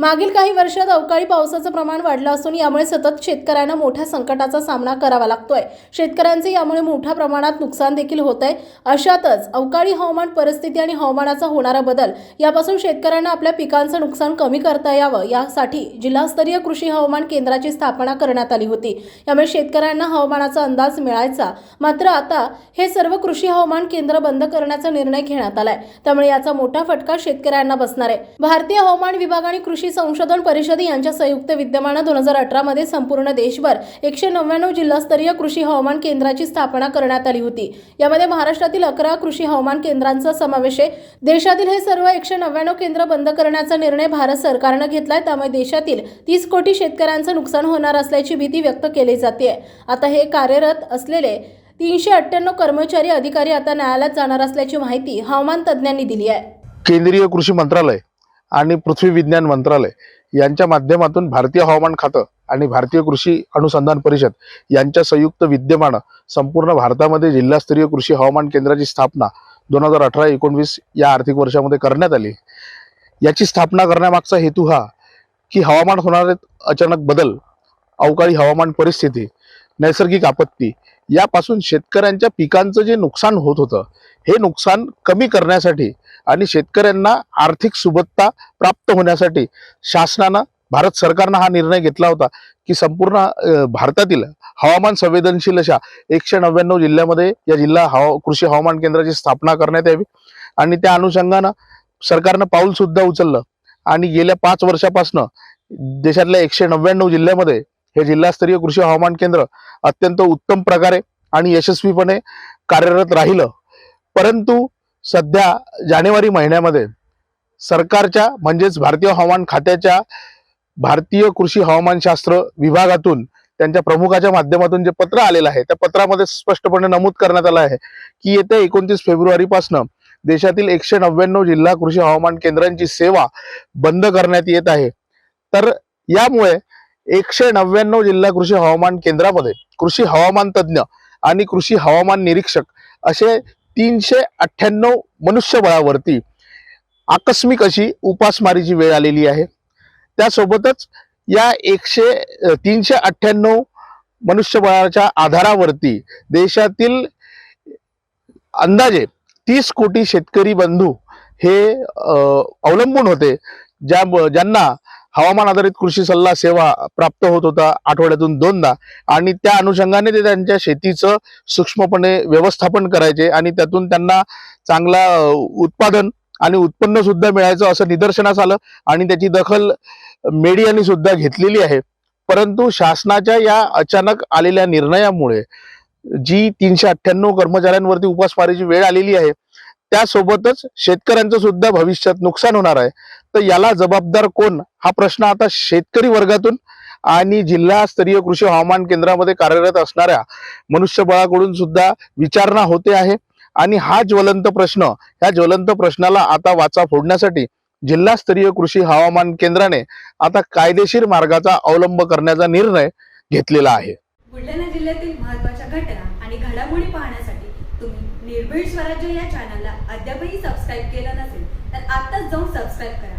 मागील काही वर्षात अवकाळी पावसाचं प्रमाण वाढलं असून यामुळे सतत शेतकऱ्यांना मोठ्या संकटाचा सामना करावा लागतोय. शेतकऱ्यांचे यामुळे मोठ्या प्रमाणात नुकसान देखील होत आहे अशातच अवकाळी हवामान परिस्थिती आणि हवामानाचा होणारा बदल यापासून शेतकऱ्यांना आपल्या पिकांचं नुकसान कमी करता यावं यासाठी जिल्हास्तरीय कृषी हवामान केंद्राची स्थापना करण्यात आली होती. यामुळे शेतकऱ्यांना हवामानाचा अंदाज मिळायचा. मात्र आता हे सर्व कृषी हवामान केंद्र बंद करण्याचा निर्णय घेण्यात आलाय. त्यामुळे याचा मोठा फटका शेतकऱ्यांना बसणार आहे. भारतीय हवामान विभाग आणि कृषी संशोधन परिषद यांच्या संयुक्त विद्यमानं दोन हजार अठरा मध्ये संपूर्ण देशभर एकशे नव्याण्णव जिल्हास्तरीय कृषी हवामान केंद्राची स्थापना करण्यात आली होती. यामध्ये महाराष्ट्रातील अकरा कृषी हवामान केंद्रांचा समावेश आहे. देशातील हे सर्व एकशे नव्याण्णव केंद्र बंद करण्याचा निर्णय भारत सरकारनं घेतलाय. त्यामुळे देशातील तीस कोटी शेतकऱ्यांचं नुकसान होणार असल्याची भीती व्यक्त केली जाते. आता हे कार्यरत असलेले तीनशे अठ्ठ्याण्णव कर्मचारी अधिकारी आता न्यायालयात जाणार असल्याची माहिती हवामान तज्ज्ञांनी दिली आहे. केंद्रीय कृषी मंत्रालय आणि पृथ्वी विज्ञान मंत्रालय यांच्या माध्यमातून भारतीय हवामान खातं आणि भारतीय कृषी अनुसंधान परिषद यांच्या संयुक्त विद्यमानं संपूर्ण भारतामध्ये जिल्हास्तरीय कृषी हवामान केंद्राची स्थापना दोन हजार अठरा एकोणवीस या आर्थिक वर्षामध्ये करण्यात आली. याची स्थापना करण्यामागचा हेतू हा की हवामान होणारे अचानक बदल अवकाळी हवामान परिस्थिती नैसर्गिक आपत्ती यापासून शेतकऱ्यांच्या पिकांचं जे नुकसान होत होतं हे नुकसान कमी करण्यासाठी आणि शेतकऱ्यांना आर्थिक सुबत्ता प्राप्त होण्यासाठी शासनानं भारत सरकारनं हा निर्णय घेतला होता की संपूर्ण भारतातील हवामान संवेदनशील अशा एकशे नव्याण्णव जिल्ह्यामध्ये या जिल्हा हवा कृषी हवामान केंद्राची स्थापना करण्यात यावी. आणि त्या अनुषंगानं सरकारनं पाऊल सुद्धा उचललं. आणि गेल्या पाच वर्षापासनं देशातल्या एकशे नव्याण्णव जिल्ह्यामध्ये हे जिल्हास्तरीय कृषी हवामान केंद्र अत्यंत उत्तम प्रकारे आणि यशस्वीपणे कार्यरत राहिलं. परंतु सध्या जानेवारी महिन्यामध्ये सरकारच्या म्हणजेच भारतीय हवामान खात्याच्या भारतीय कृषी हवामानशास्त्र विभागातून त्यांच्या प्रमुखाच्या माध्यमातून जे पत्र आलेलं आहे त्या पत्रामध्ये स्पष्टपणे नमूद करण्यात आलं आहे की येत्या एकोणतीस फेब्रुवारीपासून देशातील एकशे नव्याण्णव जिल्हा कृषी हवामान केंद्रांची सेवा बंद करण्यात येत आहे. तर यामुळे एकशे नव्याण्णव जिल्हा कृषी हवामान केंद्रामध्ये कृषी हवामान तज्ज्ञ आणि कृषी हवामान निरीक्षक असे तीनशे अठ्ठ्याण्णव मनुष्यबळावरती आकस्मिक अशी उपासमारीची वेळ आलेली आहे. त्यासोबतच या एकशे तीनशे अठ्ठ्याण्णव मनुष्यबळाच्या आधारावरती देशातील अंदाजे तीस कोटी शेतकरी बंधू हे अवलंबून होते. ज्या ज्यांना हवामान आधारित कृषी सल्ला सेवा प्राप्त होत होता आठवड्यातून दोनदा. आणि त्या अनुषंगाने ते त्यांच्या शेतीचं सूक्ष्मपणे व्यवस्थापन करायचे आणि त्यातून त्यांना चांगला उत्पादन आणि उत्पन्न सुद्धा मिळायचं असं निदर्शनास आलं. आणि त्याची दखल मीडियाने सुद्धा घेतलेली आहे. परंतु शासनाच्या या अचानक आलेल्या निर्णयामुळे जी तीनशे अठ्ठ्याण्णव कर्मचाऱ्यांवरती उपासमारीची वेळ आलेली आहे त्यासोबतच शेतकऱ्यांचं सुद्धा भविष्यात नुकसान होणार आहे. तर याला जबाबदार कोण? हा प्रश्न आता शेतकरी वर्गातून आणि जिल्हास्तरीय कृषी हवामान केंद्रामध्ये कार्यरत असणाऱ्या मनुष्यबळाकडून सुद्धा विचारणा होते आहे. आणि हा ज्वलंत प्रश्न ह्या ज्वलंत प्रश्नाला आता वाचा फोडण्यासाठी जिल्हास्तरीय कृषी हवामान केंद्राने आता कायदेशीर मार्गाचा अवलंब करण्याचा निर्णय घेतलेला आहे. बुलढाणा जिल्ह्यातील महत्त्वाच्या घटना आणि घडामोडी पाहण्यासाठी तुम्ही निर्भीड स्वराज्य या चॅनलला अद्यापही सबस्क्राईब केलं नसेल तर आत्ताच जाऊन सबस्क्राईब करा.